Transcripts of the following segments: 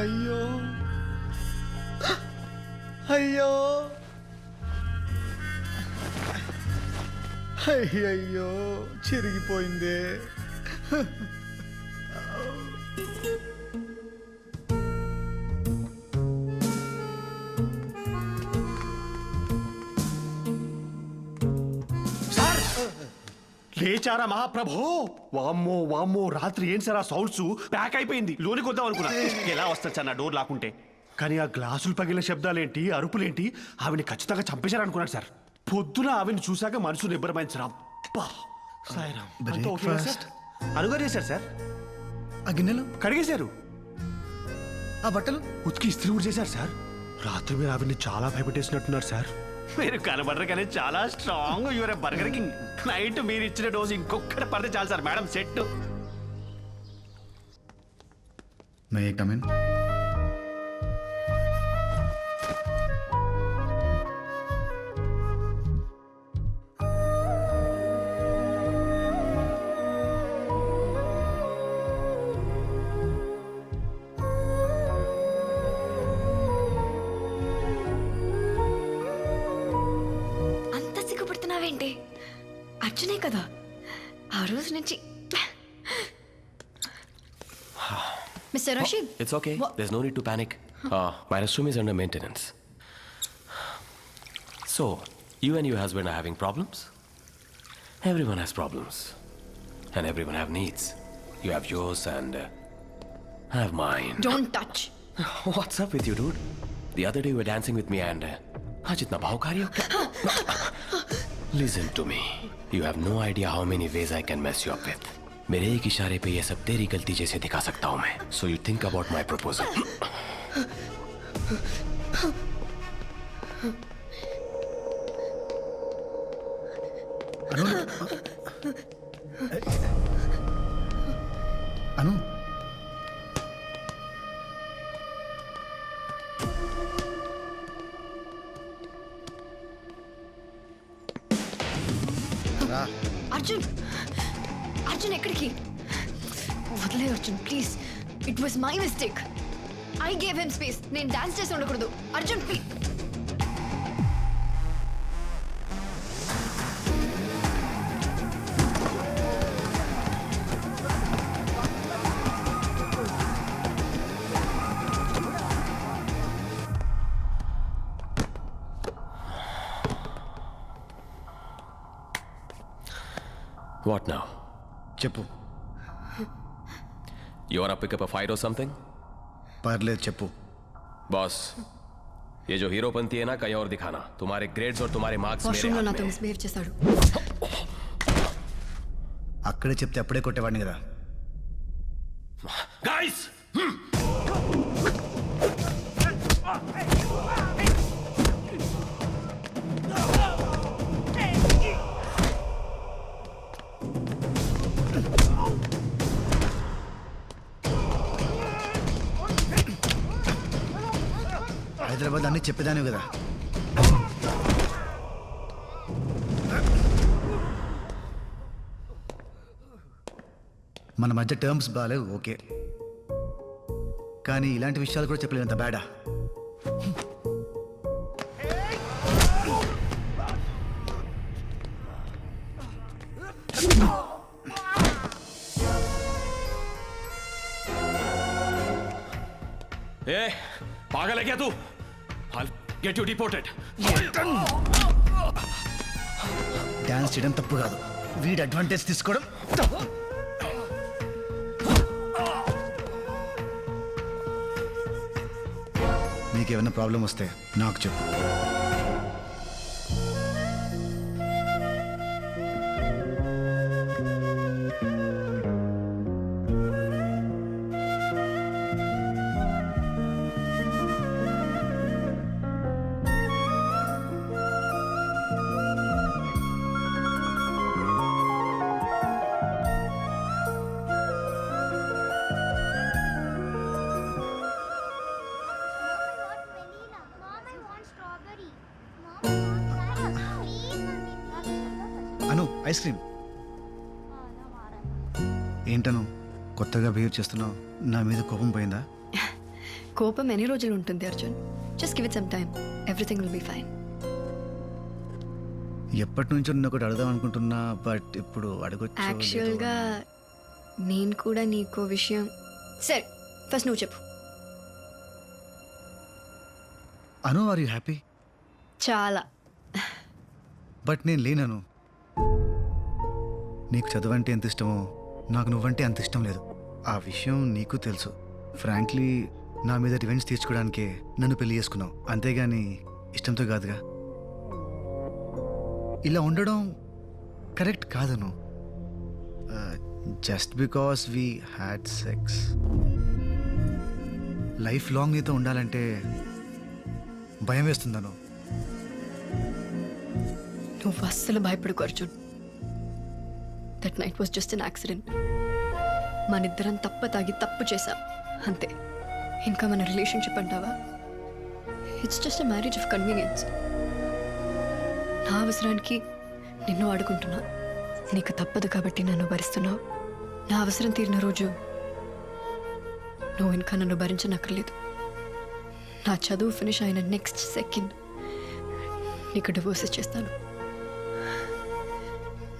అయ్యో. అయ్యో. అయ్యయ్యో చిరిగిపోయిందే. లేచారా మహాప్రభు? వామ్మో వామ్మో రాత్రి ఏం సార్ ఆ సౌండ్స్? ప్యాక్ అయిపోయింది. లోనికి వద్దాం అనుకున్నా. ఎలా వస్తుంది సార్ నా డోర్ లాక్కుంటే? కానీ ఆ గ్లాసులు పగిలిన శబ్దాలేంటి అరుపులేంటి? ఆవిని ఖచ్చితంగా చంపేశారనుకున్నాను సార్. పొద్దున ఆవిని చూశాక మనసు నిబ్బరమైంది అబ్బా! సాయిరామ్ సార్? అనుగారు చేశారు సార్. ఆ గిన్నెలు? కడిగేశారు. ఆ బట్టలు? ఉతికి ఇస్త్రీ కూడా చేశారు సార్. రాత్రి మీరు ఆవిడ్ని చాలా భయపెట్టేసినట్టున్నారు సార్. మీరు కనబడరు కానీ చాలా strong your burger king night మీరు ఇచ్చిన డోసు ఇంకొకటి పడితే చాలు sir. Madam set may come in అర్జునే కదా ఆ రోజు నుంచి mister Rashid It's okay. Wha- There's no need to panic. Uh, my restroom is under maintenance. So, you and your husband are having problems? Everyone has problems. And everyone have needs. You have yours and uh, I have mine. Don't touch What's up with you, dude? The other day you were dancing with me and... Uh, आज इतना भावकारी हो क्या? Listen to you have no idea how many ways I can mess you up with मेरे एक इशारे पे ये सब तेरी गलती जैसे दिखा सकता हूँ मैं so you think about my proposal రా అర్జున్! అర్జున్ ఎక్కడికి? వదిలే Arjun please. It was my mistake I gave him space నేను డాన్స్ చేసి ఉండకూడదు. Arjun please what now? చెప్పు You wanna pick up a fight or something? పర్లేదు చెప్పు बॉस ये जो हीरोपंती है ना कहीं और दिखाना तुम्हारे ग्रेड्स और तुम्हारे मार्क्स मेरे వాష్రూమ్ లో हाथ నాతో में हैं। మిస్బిహేవ్ చేశాడు అక్కడే చెప్తే అప్పుడే కొట్టేవాడిని కదా Guys! హైదరాబాద్ అన్ని కదా. మన మధ్య టర్మ్స్ బాగాలేవు ఓకే. కానీ ఇలాంటి విషయాలు కూడా చెప్పలేనంత బేడా గెట్ యు డిపోర్టెడ్ డాన్స్ చేయడం తప్పు కాదు. వీడి అడ్వాంటేజ్ తీసుకోవడం తప్పు. నీకేమైనా ప్రాబ్లం వస్తే నాకు చెప్పు. Ice cream? ఏంటను? కొత్తగా బిహేవ్ చేస్తున్నావు. నా మీద కోపం పోయిందా? కోపం ఎన్ని రోజులు ఉంటుంది Arjun? Just give it some time everything will be fine ఎప్పటి నుంచో నేను ఒకటి అడదాం అనుకుంటున్నా బట్ ఇప్పుడు అడగొచ్చు యాక్చువల్గా నేను కూడా నీకో విషయం సరే ఫస్ట్ నువ్వు చెప్పు. అను ఆర్ యూ హ్యాపీ చాలా. బట్ నేను లేనను. నీకు చదువు అంటే ఎంత ఇష్టమో నాకు నువ్వంటే అంత ఇష్టం లేదు. ఆ విషయం నీకు తెలుసు. ఫ్రాంక్లీ నా మీద రివెంజ్ తీర్చుకోవడానికే నన్ను పెళ్ళి చేసుకున్నావు. అంతేగాని ఇష్టంతో కాదుగా. ఇలా ఉండడం correct కాదను. Just because we had sex life long నీతో ఉండాలంటే భయం వేస్తుందను. నువ్వు అస్సలు భయపడుకో Arjun that night was just an accident మనిద్దరం తప్ప తాగి తప్పు చేశాం. అంతే. ఇంకా మన రిలేషన్షిప్ అంటావా? It's just a marriage of convenience నా అవసరానికి నిన్ను ఆడుకుంటున్నా నీకు తప్పదు కాబట్టి నన్ను భరిస్తున్నావు. నా అవసరం తీరిన రోజు నువ్వు ఇంకా నన్ను భరించనక్కర్లేదు. నా చదువు ఫినిష్ అయిన నెక్స్ట్ సెకండ్ నీకు డివోర్స్ చేస్తాను.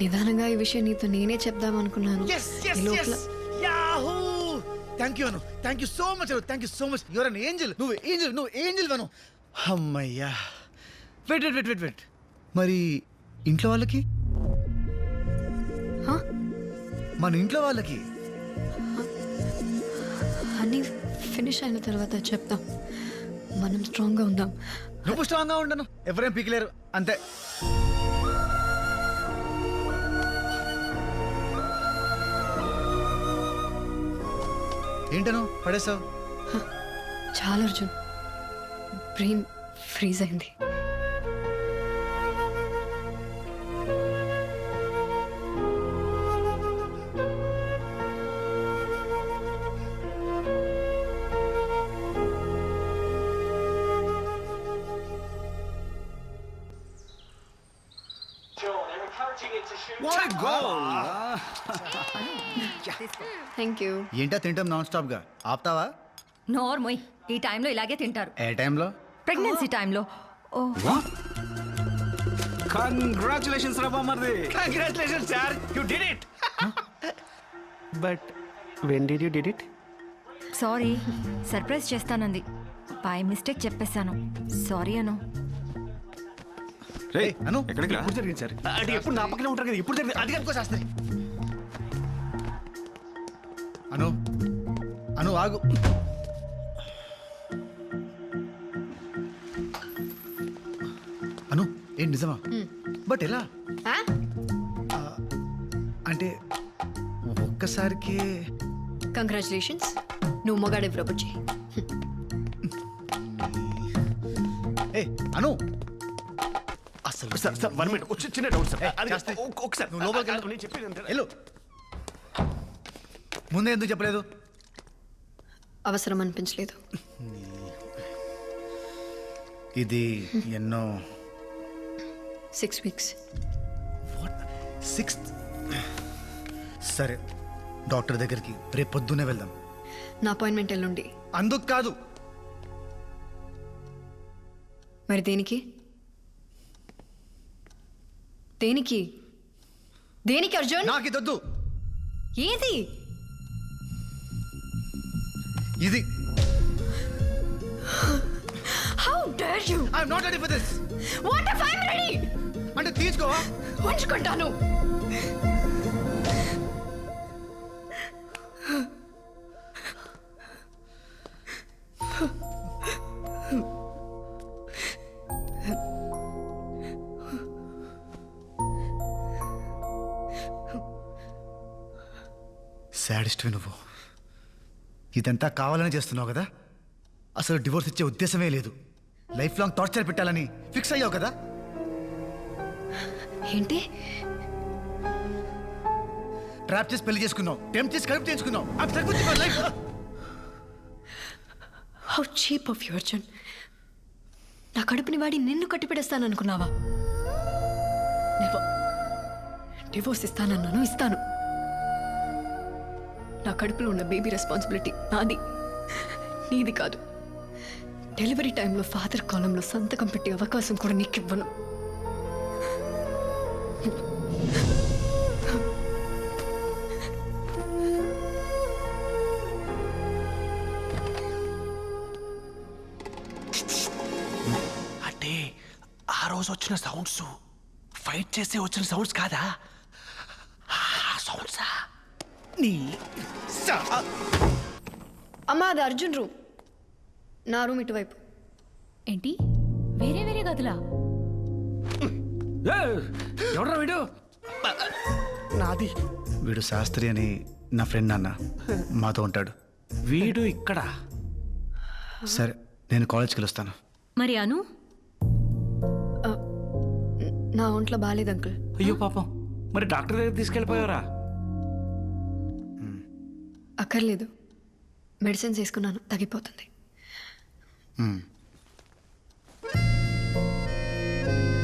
నిదానంగా ఈ విషయం నీతో నేనే చెప్దాం అనుకున్నాను ఈ లోపల yahoo thank you Anu thank you so much Anu thank you so much your an angel నువ్వు ఏంజల్ నువ్వు ఏంజల్ అను అమ్మయ్యా. Wait wait wait wait wait మరి ఇంట్లో వాళ్ళకి? మన ఇంట్లో వాళ్ళకి? అన్నీ ఫినిష్ అయిన తర్వాత చెప్దాం మనం స్ట్రాంగ్గా ఉందాం. నువ్వు స్ట్రాంగ్గా ఉండను. ఎవరేం పీకలేరు. అంతే. ఏంటను? పడేసావు చాలా అర్జున్. బ్రెయిన్ ఫ్రీజ్ అయింది. థ్యాంక్ యూ ఏంటా తింటాం నాన్ స్టాప్గా ఆపుతావా? నోర్మోయ్ ఈ టైంలో ఇలాగే తింటారు. ఏ టైంలో? ప్రెగ్నెన్సీ టైంలో. ఓ. కంగ్రాచులేషన్స్ రా బామ్మర్ది sir you did it but when did you did it sorry surprise చేస్తానంది. By mistake చెప్పేశాను. సారీ అను. రే అను ఎక్కడికి ఎప్పుడు జరిగింది సార్ అంటే ఎప్పుడు నా పక్కనే ఉంటారు కదా ఇప్పుడు జరిగింది? అది అనుకో శాస్త్రి. అను అను ఆగు. అను ఏం నిజమా? బట్ ఎలా? ఆ? అంటే ఒక్కసారికి కంగ్రాచులేషన్స్. నువ్వు మొగాడే ప్రపోజ్ చేయి ఏ అను. అసలు సార్ సార్ వన్ మినిట్. వచ్చి చిన్న డౌట్ సార్. అది శాస్త్రి, ఒక్- ఒకసారి. నువ్వు లోపలికి వెళ్ళు. నేను చెప్పేది అంతే. వెళ్ళు. ముందే ఎందుకు చెప్పలేదు? అవసరం అనిపించలేదు ఇది ఎన్నో సిక్స్ వీక్స్ సిక్స్త్ సరే డాక్టర్ దగ్గరికి రేపు పొద్దున్నే వెళ్దాం. నా అపాయింట్మెంట్ ఎల్లుండి. అందుకు కాదు. మరి దేనికి? దేనికి? దేనికి అర్జున్? నాకు ఇదొద్దు ఏది? ఇది how dare you I'm not ready for this what if I am ready అంటే తీసుకోవా ఉంచుకుంటాను. సాడిస్ట్వి నువ్వు. ఇదంతా కావాలని చేస్తున్నావు కదా? అసలు డివోర్స్ ఇచ్చే ఉద్దేశమే లేదు. లైఫ్ లాంగ్ టార్చర్ పెట్టాలని ఫిక్స్ అయ్యావు కదా? ఏంటి? ట్రాప్ చేసి పెళ్ళి చేసుకున్నావు టెంప్ చేసి కడుపు చేయించుకున్నావు. How cheap of you Arjun నా కడుపుని వాడి నిన్ను కట్టిపెడేస్తాను అనుకున్నావా డివోర్స్ ఇస్తానన్నాను ఇస్తాను. నా కడుపులో ఉన్న బేబీ రెస్పాన్సిబిలిటీ నాది. నీది కాదు. డెలివరీ టైంలో ఫాదర్ కాలంలో సంతకం పెట్టే అవకాశం కూడా నీకు ఇవ్వను అంటే ఆ రోజు వచ్చిన సౌండ్స్ ఫైట్ చేస్తే వచ్చిన సౌండ్స్ కాదా? నీ సా- అమ్మా అది అర్జున్ రూమ్. నా రూమ్ ఇటువైపు. ఏంటి? వేరే వేరే గదులా? ఎవడరా వీడు? నాది. వీడు శాస్త్రి అని నా ఫ్రెండ్ అన్న మాతో ఉంటాడు. వీడు ఇక్కడ? సరే నేను కాలేజ్కి వెళ్ళొస్తాను. మరి అను? న- నా ఒంట్లో బాగాలేదు అంకుల్. అయ్యో పాపం. మరి డాక్టర్ దగ్గర తీసుకెళ్ళిపోయావరా? అక్కర్లేదు. మెడిసిన్స్ వేసుకున్నాను. తగ్గిపోతుంది.